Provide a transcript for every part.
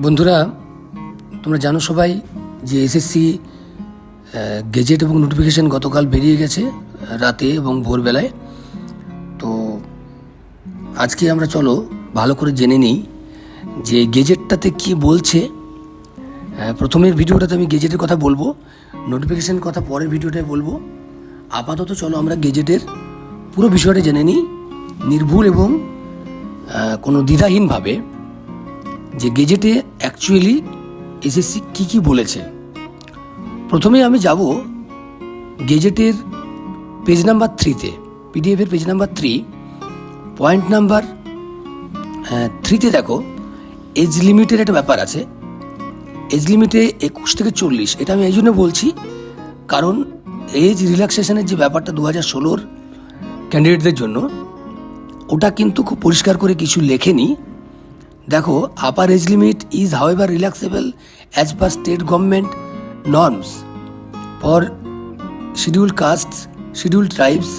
বন্ধুরা, তোমরা জানো সবাই যে এসএসসি গেজেট এবং নোটিফিকেশন গতকাল বেরিয়ে গেছে রাতে এবং ভোরবেলায়। তো আজকে আমরা চলো ভালো করে জেনে নিই যে গেজেটটাতে কি বলছে। প্রথমের ভিডিওটাতে আমি গেজেটের কথা বলব নোটিফিকেশান কথা পরের ভিডিওটায় বলব। আপাতত চলো আমরা গেজেটের পুরো বিষয়টা জেনে নিই। নির্ভুল এবং কোনো দ্বিধাহীনভাবে। যে গেজেটে অ্যাকচুয়ালি এসএসসি কী কী বলেছে। প্রথমে আমি যাব গেজেটের পেজ নাম্বার থ্রিতে পিডিএফের page number three point number থ্রিতে দেখো এজ লিমিটের একটা ব্যাপার আছে। এজ লিমিটে একুশ থেকে চল্লিশ, এটা আমি এই জন্য বলছি, কারণ এজ রিল্যাক্সেশনের যে ব্যাপারটা দু হাজার ষোলোর ক্যান্ডিডেটদের জন্য, ওটা কিন্তু খুব পরিষ্কার করে কিছু লেখেনি। দেখো upper age limit is however relaxable as per state government norms for scheduled caste scheduled tribes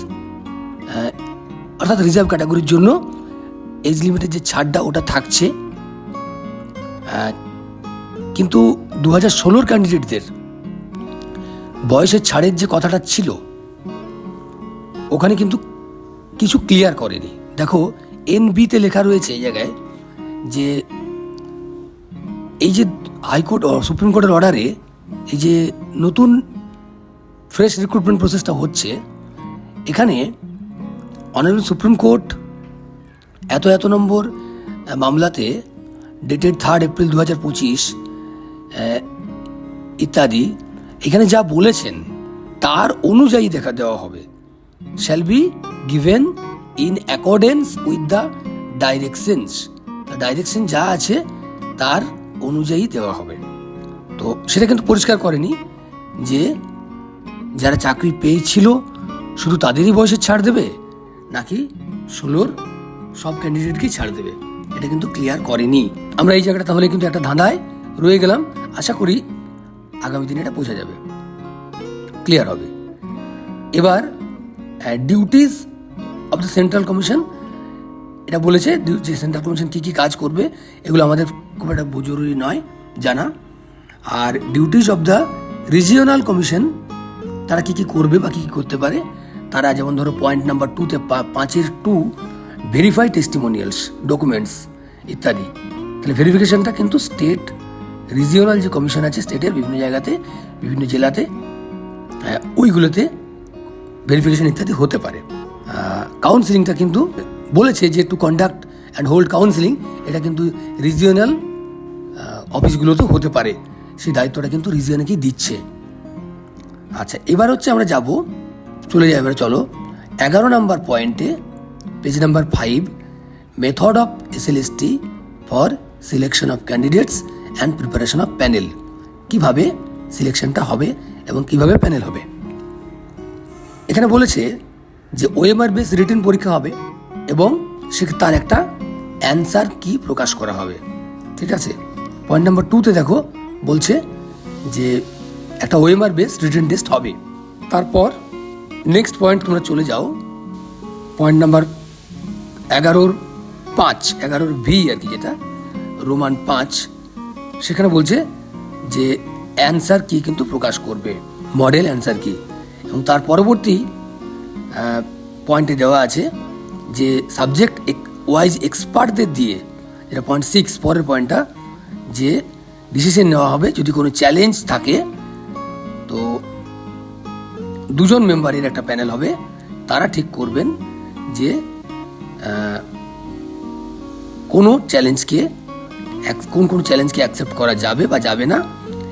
অর্থাৎ রিজার্ভ ক্যাটাগরির জন্য এজ লিমিটের যে ছাড়টা, ওটা থাকছে। কিন্তু দু হাজার ষোলোর ক্যান্ডিডেটদের বয়সের ছাড়ের যে কথাটা ছিল, ওখানে কিন্তু কিছু ক্লিয়ার করেনি। দেখো এনবিতে লেখা রয়েছে এই জায়গায় যে এই যে হাইকোর্ট সুপ্রিম কোর্টের অর্ডারে এই যে নতুন ফ্রেশ রিক্রুটমেন্ট প্রসেসটা হচ্ছে, এখানে অনারেবল সুপ্রিম কোর্ট এত এত নম্বর মামলাতে ডেটেড থার্ড এপ্রিল দু হাজার পঁচিশ ইত্যাদি, এখানে যা বলেছেন তার অনুযায়ী দেখা দেওয়া হবে। Shall be given in accordance with the directions direction যা আছে, তার অনুযায়ী দেওয়া হবে। তো সেটা কিন্তু পরিষ্কার করেনি যে যারা চাকরি পেয়েছিল, শুধু তাদেরই বয়সে ছাড় দেবে, নাকি ষোলোর সব ক্যান্ডিডেটকেই ছাড় দেবে? এটা কিন্তু ক্লিয়ার করেনি। আমরা এই জায়গাটা তাহলে কিন্তু একটা ধাঁধায় রয়ে গেলাম। আশা করি আগামী দিনে এটা বোঝা যাবে। ক্লিয়ার হবে। এবার duties of the central commission এটা বলেছে যে সেন্ট্রাল কমিশন কী কী কাজ করবে, এগুলো আমাদের খুব একটা জরুরি নয় জানা। আর duties of the regional commission তারা কী কী করবে বা কী কী করতে পারে, তারা যেমন ধরো পয়েন্ট নাম্বার টুতে পাঁচের টু ভেরিফাই টেস্টিমোনিয়ালস ডকুমেন্টস ইত্যাদি। তাহলে ভেরিফিকেশনটা কিন্তু স্টেট রিজিওনাল যে কমিশন আছে স্টেটের বিভিন্ন জায়গাতে, বিভিন্ন জেলাতে ওইগুলোতে ভেরিফিকেশন ইত্যাদি হতে পারে। কাউন্সিলিংটা কিন্তু বলেছে যে to conduct and hold counselling এটা কিন্তু রিজিওনাল অফিসগুলোতেও হতে পারে। সেই দায়িত্বটা কিন্তু রিজিয়নকেই দিচ্ছে। আচ্ছা এবার হচ্ছে আমরা যাব, চলে যাই, এবার চলো। এগারো নাম্বার পয়েন্টে page number five method of S L S T for selection of candidates and preparation of panel কীভাবে সিলেকশনটা হবে এবং কীভাবে প্যানেল হবে? এখানে বলেছে যে ওএমআর বেস রিটেন পরীক্ষা হবে। এবং সে তার একটা অ্যান্সার কি প্রকাশ করা হবে। ঠিক আছে? পয়েন্ট নাম্বার টুতে দেখো, বলছে যে একটা ওএমআর বেস রিটেন টেস্ট হবে। তারপর নেক্সট পয়েন্ট তোমরা চলে যাও। পয়েন্ট নাম্বার এগারোর পাঁচ, এগারোর ভি আর কি যেটা রোমান পাঁচ, সেখানে বলছে যে অ্যান্সার কি কিন্তু প্রকাশ করবে মডেল অ্যান্সার কি। এবং তার পরবর্তী পয়েন্টে দেওয়া আছে যে সাবজেক্ট ওয়াইজ এক্সপার্টদের দিয়ে, যেটা পয়েন্ট সিক্স পরের পয়েন্টটা যে ডিসিশন নেওয়া হবে, যদি কোনো চ্যালেঞ্জ থাকে, তো দুজন মেম্বারের একটা প্যানেল হবে, তারা ঠিক করবেন যে কোনো চ্যালেঞ্জকে কোন কোন চ্যালেঞ্জকে অ্যাকসেপ্ট করা যাবে বা যাবে না,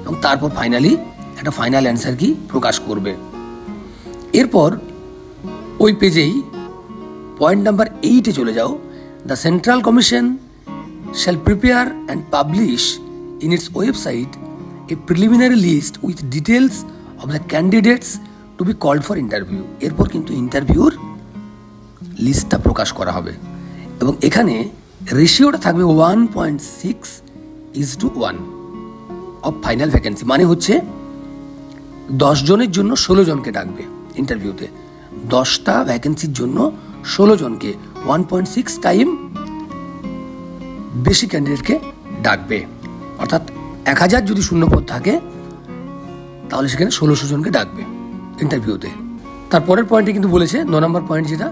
এবং তারপর ফাইনালি একটা ফাইনাল অ্যান্সার কি প্রকাশ করবে। এরপর ওই পেজেই পয়েন্ট নাম্বার এইটে চলে যাও। The central commission shall prepare and publish in its website a preliminary list with details of the candidates to be called for interview এরপর কিন্তু ইন্টারভিউর লিস্টটা প্রকাশ করা হবে। এবং এখানে রেশিওটা থাকবে one point six is to one of final vacancy মানে হচ্ছে দশ জনের জন্য ষোলো জনকে ডাকবে ইন্টারভিউতে দশটা ভ্যাকেন্সির জন্য ষোলো জনকে ওয়ান পয়েন্ট সিক্স টাইম বেশি ক্যান্ডিডেটকে ডাকবে। অর্থাৎ এক হাজার যদি শূন্যপদ থাকে, তাহলে সেখানে ষোলোশো জনকে ডাকবে ইন্টারভিউতে তারপরের পয়েন্টে কিন্তু বলেছে, ন নম্বর পয়েন্ট যেটা,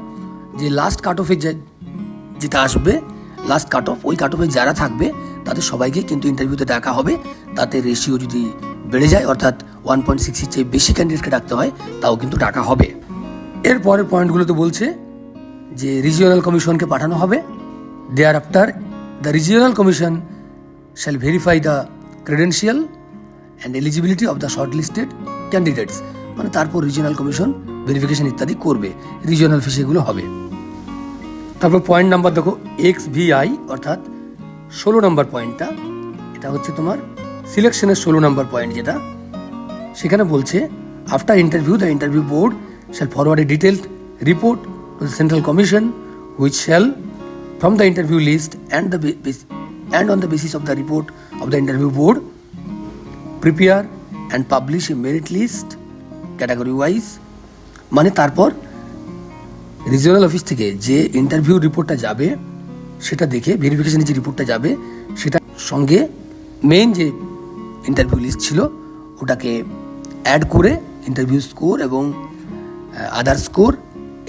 যে লাস্ট কাট অফে যেটা আসবে লাস্ট কাট অফ ওই কাট অফে যারা থাকবে, তাদের সবাইকে কিন্তু ইন্টারভিউতে ডাকা হবে। তাতে রেশিও যদি বেড়ে যায়, অর্থাৎ ওয়ান পয়েন্ট সিক্সের চেয়ে বেশি ক্যান্ডিডেটকে ডাকতে হয়, তাও কিন্তু ডাকা হবে। এর পরের পয়েন্টগুলোতে বলছে যে রিজিওনাল কমিশনকে পাঠানো হবে thereafter the regional commission shall verify the credential and eligibility of the shortlisted candidates মানে তারপর রিজিওনাল কমিশন ভেরিফিকেশন ইত্যাদি করবে রিজিওনাল ফিস এগুলো হবে। তারপর পয়েন্ট নাম্বার দেখো এক্স ভিআই অর্থাৎ ষোলো নম্বর পয়েন্টটা এটা হচ্ছে তোমার সিলেকশনের ষোলো নম্বর পয়েন্ট যেটা। সেখানে বলছে after interview the interview board shall forward a detailed report the central commission which shall from the interview list and the and on the basis of the report of the interview board prepare and publish a merit list category wise মানে তারপর regional office থেকে যে interview রিপোর্টটা যাবে, সেটা দেখে ভেরিফিকেশনের যে রিপোর্টটা যাবে সেটা সঙ্গে মেন যে ইন্টারভিউ লিস্ট ছিল, ওটাকে অ্যাড করে ইন্টারভিউ স্কোর এবং আদার স্কোর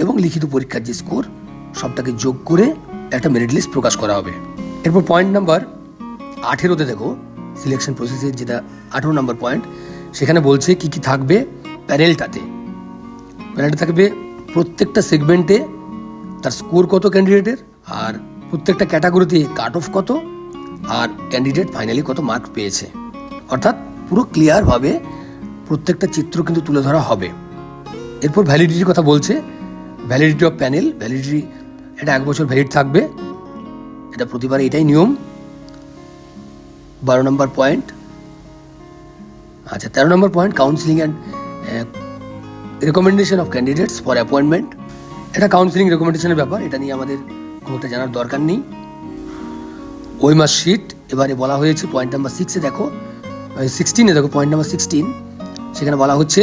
এবং লিখিত পরীক্ষার যে স্কোর সবটাকে যোগ করে একটা মেরিট লিস্ট প্রকাশ করা হবে। এরপর পয়েন্ট নাম্বার আঠেরোতে দেখো সিলেকশন প্রসেসের যেটা আঠেরো নম্বর পয়েন্ট সেখানে বলছে কি কি থাকবে প্যানেলটাতে প্যানেলটা থাকবে প্রত্যেকটা সেগমেন্টে তার স্কোর কত ক্যান্ডিডেটের আর প্রত্যেকটা ক্যাটাগরিতে কাট অফ কত, আর ক্যান্ডিডেট ফাইনালি কত মার্ক পেয়েছে। অর্থাৎ পুরো ক্লিয়ারভাবে প্রত্যেকটা চিত্র কিন্তু তুলে ধরা হবে। এরপর ভ্যালিডিটির কথা বলছে ভ্যালিডিটি অফ প্যানেল ভ্যালিডিটি এটা এক বছর ভ্যালিড থাকবে। এটা প্রতিবার এটাই নিয়ম। বারো নম্বর পয়েন্ট আচ্ছা তেরো নম্বর point counselling and recommendation of candidates for appointment এটা কাউন্সিলিং রেকমেন্ডেশনের ব্যাপার, এটা নিয়ে আমাদের খুব একটা জানার দরকার নেই। ওই মাস শিট এবারে বলা হয়েছে পয়েন্ট নাম্বার সিক্সে দেখো সিক্সটিনে দেখো পয়েন্ট নাম্বার সিক্সটিন সেখানে বলা হচ্ছে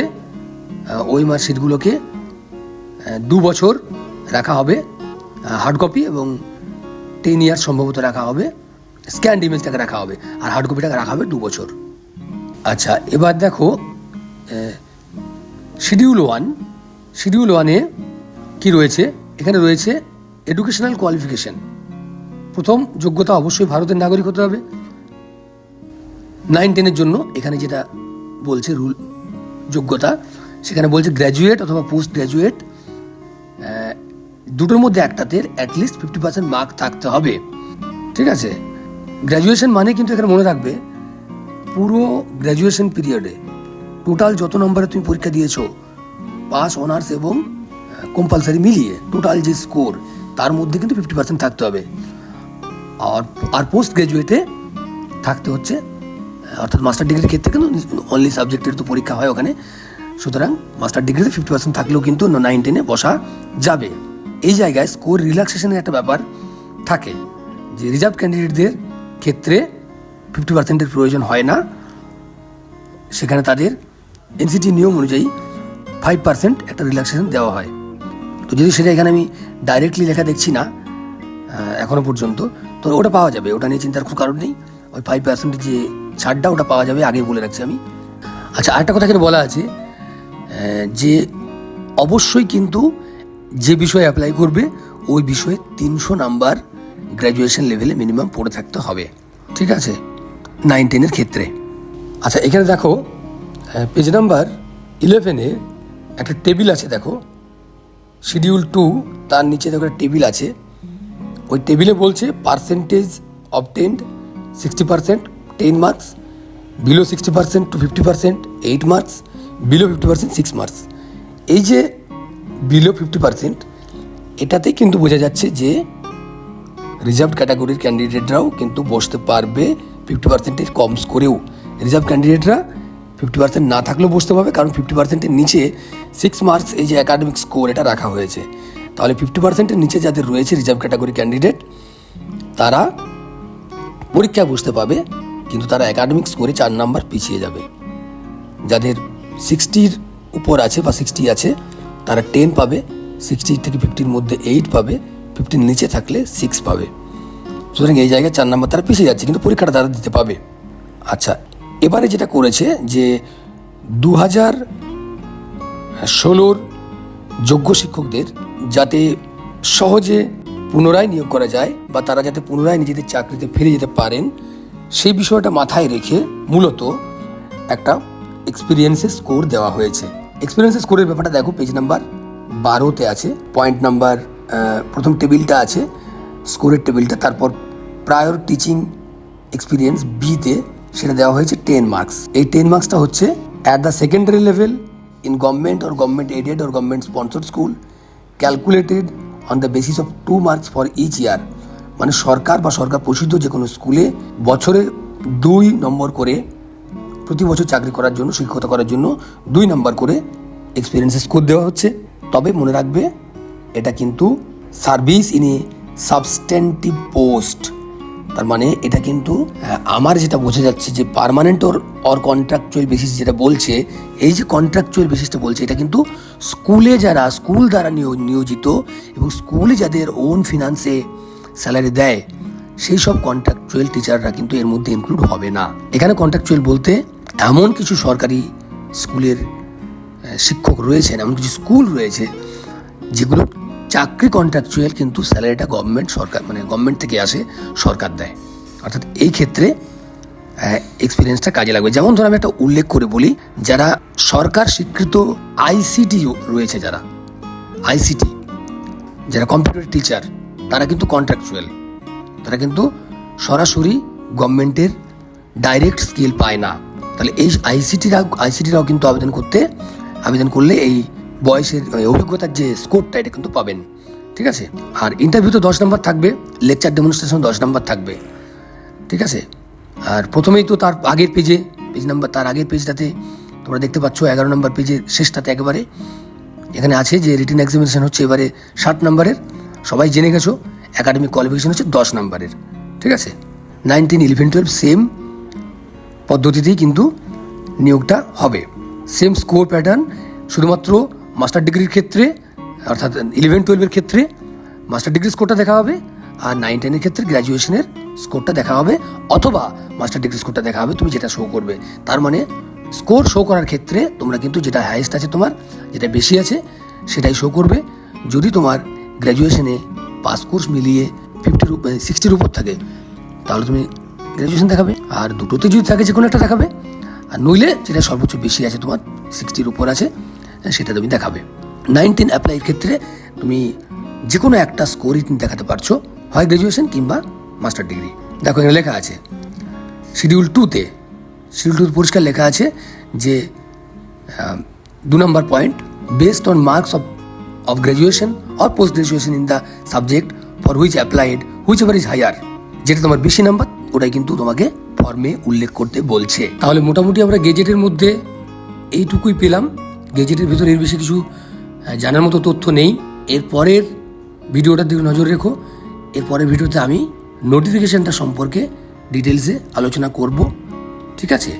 ওই মাস শিটগুলোকে দু বছর রাখা হবে হার্ড কপি এবং টেন ইয়ার সম্ভবত রাখা হবে স্ক্যান্ড ইমেজটাকে রাখা হবে, আর হার্ড কপিটাকে রাখা হবে দু বছর। আচ্ছা এবার দেখো শিডিউল ওয়ান শিডিউল ওয়ানে কি রয়েছে? এখানে রয়েছে এডুকেশনাল কোয়ালিফিকেশন প্রথম যোগ্যতা অবশ্যই ভারতের নাগরিক হতে হবে। নাইন টেনের জন্য এখানে যেটা বলছে রুল যোগ্যতা, সেখানে বলছে গ্র্যাজুয়েট অথবা পোস্ট গ্র্যাজুয়েট দুটোর মধ্যে একটাতে অ্যাটলিস্ট ফিফটি পার্সেন্ট মার্ক থাকতে হবে। ঠিক আছে? গ্র্যাজুয়েশন মানে কিন্তু এখানে মনে রাখবে, পুরো গ্র্যাজুয়েশন পিরিয়ডে টোটাল যত নম্বরে তুমি পরীক্ষা দিয়েছ পাস অনার্স এবং কম্পালসারি মিলিয়ে টোটাল যে স্কোর তার মধ্যে কিন্তু ফিফটি পার্সেন্ট থাকতে হবে। আর আর পোস্ট গ্র্যাজুয়েটে থাকতে হচ্ছে অর্থাৎ মাস্টার ডিগ্রির ক্ষেত্রে কিন্তু অনলি সাবজেক্টের তো পরীক্ষা হয় ওখানে। সুতরাং মাস্টার ডিগ্রিতে ফিফটি পার্সেন্ট থাকলেও কিন্তু নাইন টেনে বসা যাবে। এই জায়গায় স্কোর রিল্যাক্সেশনের একটা ব্যাপার থাকে যে রিজার্ভ ক্যান্ডিডেটদের ক্ষেত্রে ফিফটি পার্সেন্টের প্রয়োজন হয় না। সেখানে তাদের এনসিটি নিয়ম অনুযায়ী ফাইভ পার্সেন্ট একটা রিল্যাক্সেশন দেওয়া হয়। তো যদি সেটা এখানে আমি ডাইরেক্টলি লেখা দেখছি না আহ, এখনও পর্যন্ত তো ওটা পাওয়া যাবে। ওটা নিয়ে চিন্তার কোনো কারণ নেই। ওই ফাইভ পার্সেন্টের যে ছাড়টা ওটা পাওয়া যাবে আগেই বলে রাখছি আমি। আচ্ছা আরেকটা কথা এখানে বলা আছে যে অবশ্যই কিন্তু যে বিষয়ে অ্যাপ্লাই করবে, ওই বিষয়ে তিনশো নাম্বার গ্র্যাজুয়েশন লেভেলে মিনিমাম পড়ে থাকতে হবে। ঠিক আছে? নাইন টেনের ক্ষেত্রে। আচ্ছা এখানে দেখো পেজ নাম্বার ইলেভেনে একটা টেবিল আছে, দেখো। শিডিউল টু তার নিচে দেখো একটা টেবিল আছে। ওই টেবিলে বলছে percentage obtained sixty percent ten marks below sixty percent to fifty percent eight marks below fifty percent six marks এই যে বিলো ফিফটি পার্সেন্ট এটাতে কিন্তু বোঝা যাচ্ছে যে রিজার্ভ ক্যাটাগরির ক্যান্ডিডেটরাও কিন্তু বসতে পারবে ফিফটি পার্সেন্টের কম স্কোরেও রিজার্ভ ক্যান্ডিডেটরা ফিফটি পার্সেন্ট না থাকলেও বসতে পারবে, কারণ ফিফটি পার্সেন্টের নিচে সিক্স মার্কস এই যে একাডেমিক স্কোর এটা রাখা হয়েছে। তাহলে ফিফটি পার্সেন্টের নিচে যাদের রয়েছে রিজার্ভ ক্যাটাগরি ক্যান্ডিডেট তারা পরীক্ষায় বসতে পাবে, কিন্তু তারা একাডেমিক স্কোরে চার নাম্বার পিছিয়ে যাবে। যাদের সিক্সটির উপর আছে বা সিক্সটি আছে তারা টেন পাবে সিক্সটি থেকে ফিফটির মধ্যে এইট পাবে ফিফটির নিচে থাকলে সিক্স পাবে। সুতরাং এই জায়গায় চার নাম্বার তারা পিছিয়ে যাচ্ছে, কিন্তু পরীক্ষাটা তারা দিতে পাবে। আচ্ছা এবারে যেটা করেছে যে দু হাজার ষোলোর যোগ্য শিক্ষকদের যাতে সহজে পুনরায় নিয়োগ করা যায় বা তারা যাতে পুনরায় নিজেদের চাকরিতে ফিরে যেতে পারেন, সেই বিষয়টা মাথায় রেখে মূলত একটা এক্সপিরিয়েন্সের স্কোর দেওয়া হয়েছে। এক্সপিরিয়েন্সের স্কোরের ব্যাপারটা দেখো পেজ নাম্বার বারোতে আছে পয়েন্ট নাম্বার প্রথম টেবিলটা আছে স্কোরের টেবিলটা তারপর প্রায়র টিচিং এক্সপিরিয়েন্স বিতে সেটা দেওয়া হয়েছে টেন মার্কস এই টেন মার্কসটা হচ্ছে at the secondary level in government or government aided or government sponsored school calculated on the basis of two marks for each year মানে সরকার বা সরকার প্রসিদ্ধ যে কোনো স্কুলে বছরে দুই নম্বর করে প্রতি বছর চাকরি করার জন্য, শিক্ষকতা করার জন্য দুই নাম্বার করে এক্সপিরিয়েন্সের স্কোর দেওয়া হচ্ছে। তবে মনে রাখবে, এটা কিন্তু service in a substantive post তার মানে এটা কিন্তু আমার যেটা বোঝা যাচ্ছে যে permanent or or contractual basis যেটা বলছে, এই যে কন্ট্রাকচুয়াল বেসিসটা বলছে, এটা কিন্তু স্কুলে যারা, স্কুল দ্বারা নিয়োজিত এবং স্কুলে যাদের ওন ফিনান্সে স্যালারি দেয়, সেই সব কন্ট্রাকচুয়াল টিচাররা কিন্তু এর মধ্যে ইনক্লুড হবে না। এখানে কন্ট্রাকচুয়াল বলতে এমন কিছু সরকারি স্কুলের শিক্ষক রয়েছেন, এমন কিছু স্কুল রয়েছে যেগুলো চাকরি কন্ট্রাকচুয়াল কিন্তু স্যালারিটা গভর্নমেন্ট সরকার মানে গভর্নমেন্ট থেকে আসে, সরকার দেয়। অর্থাৎ এই ক্ষেত্রে এক্সপিরিয়েন্সটা কাজে লাগবে। যেমন ধর আমি একটা উল্লেখ করে বলি, যারা সরকার স্বীকৃত আইসিটি রয়েছে যারা আইসিটি যারা কম্পিউটার টিচার তারা কিন্তু কন্ট্রাকচুয়াল তারা কিন্তু সরাসরি গভর্নমেন্টের ডাইরেক্ট স্কিল পায় না। তাহলে এই আইসিটিরা আইসিটিরাও কিন্তু আবেদন করতে, আবেদন করলে এই বয়সের অভিজ্ঞতার যে স্কোরটা এটা কিন্তু পাবেন। ঠিক আছে? আর ইন্টারভিউ তো দশ নম্বর থাকবে লেকচার ডেমনস্ট্রেশন দশ নম্বর থাকবে। ঠিক আছে? আর প্রথমেই তো তার আগের পেজে পেজ নাম্বার তার আগের পেজটাতে তোমরা দেখতে পাচ্ছ এগারো নম্বর পেজের শেষটাতে একেবারে। এখানে আছে যে রিটেন এক্সামিনেশন হচ্ছে এবারে ষাট নম্বরের সবাই জেনে গেছো একাডেমিক কোয়ালিফিকেশন হচ্ছে দশ নম্বরের ঠিক আছে? নাইনটিন ইলেভেন টুয়েলভ সেম পদ্ধতিতেই কিন্তু নিয়োগটা হবে। সেম স্কোর প্যাটার্ন শুধুমাত্র মাস্টার ডিগ্রির ক্ষেত্রে, অর্থাৎ ইলেভেন টুয়েলভের ক্ষেত্রে মাস্টার ডিগ্রি স্কোরটা দেখা হবে, আর নাইন টেনের ক্ষেত্রে গ্র্যাজুয়েশনের স্কোরটা দেখা হবে, অথবা মাস্টার ডিগ্রি স্কোরটা দেখা হবে, তুমি যেটা শো করবে। তার মানে স্কোর শো করার ক্ষেত্রে তোমরা কিন্তু যেটা হাইয়েস্ট আছে তোমার, যেটা বেশি আছে, সেটাই শো করবে। যদি তোমার গ্র্যাজুয়েশনে পাস কোর্স মিলিয়ে ফিফটির সিক্সটির উপর থাকে, তাহলে তুমি গ্র্যাজুয়েশন দেখাবে, আর দুটোতে যদি থাকে যে কোনো একটা দেখাবে, আর নইলে যেটা সর্বোচ্চ বেশি আছে তোমার সিক্সটির উপর আছে, সেটা তুমি দেখাবে। নাইনটিন অ্যাপ্লাইয়ের ক্ষেত্রে তুমি যে কোনো একটা স্কোরই তুমি দেখাতে পারছ হয় গ্র্যাজুয়েশন কিংবা মাস্টার ডিগ্রি দেখো এখানে লেখা আছে শিডিউল টুতে শিডিউল টুতে পরিষ্কার লেখা আছে যে দু নম্বর point based on marks of of graduation or post graduation in the subject for which applied whichever is higher যেটা তোমার বেশি নাম্বার ওটাই কিন্তু তোমাকে ফর্মে উল্লেখ করতে বলছে। তাহলে মোটামুটি আমরা গেজেটের মধ্যে এইটুকুই পেলাম। গেজেটের ভিতরে এর বেশি কিছু জানার মতো তথ্য নেই। এর পরের ভিডিওটার দিকে নজর রেখো। এর পরের ভিডিওতে আমি নোটিফিকেশানটা সম্পর্কে ডিটেলসে আলোচনা করব। ঠিক আছে?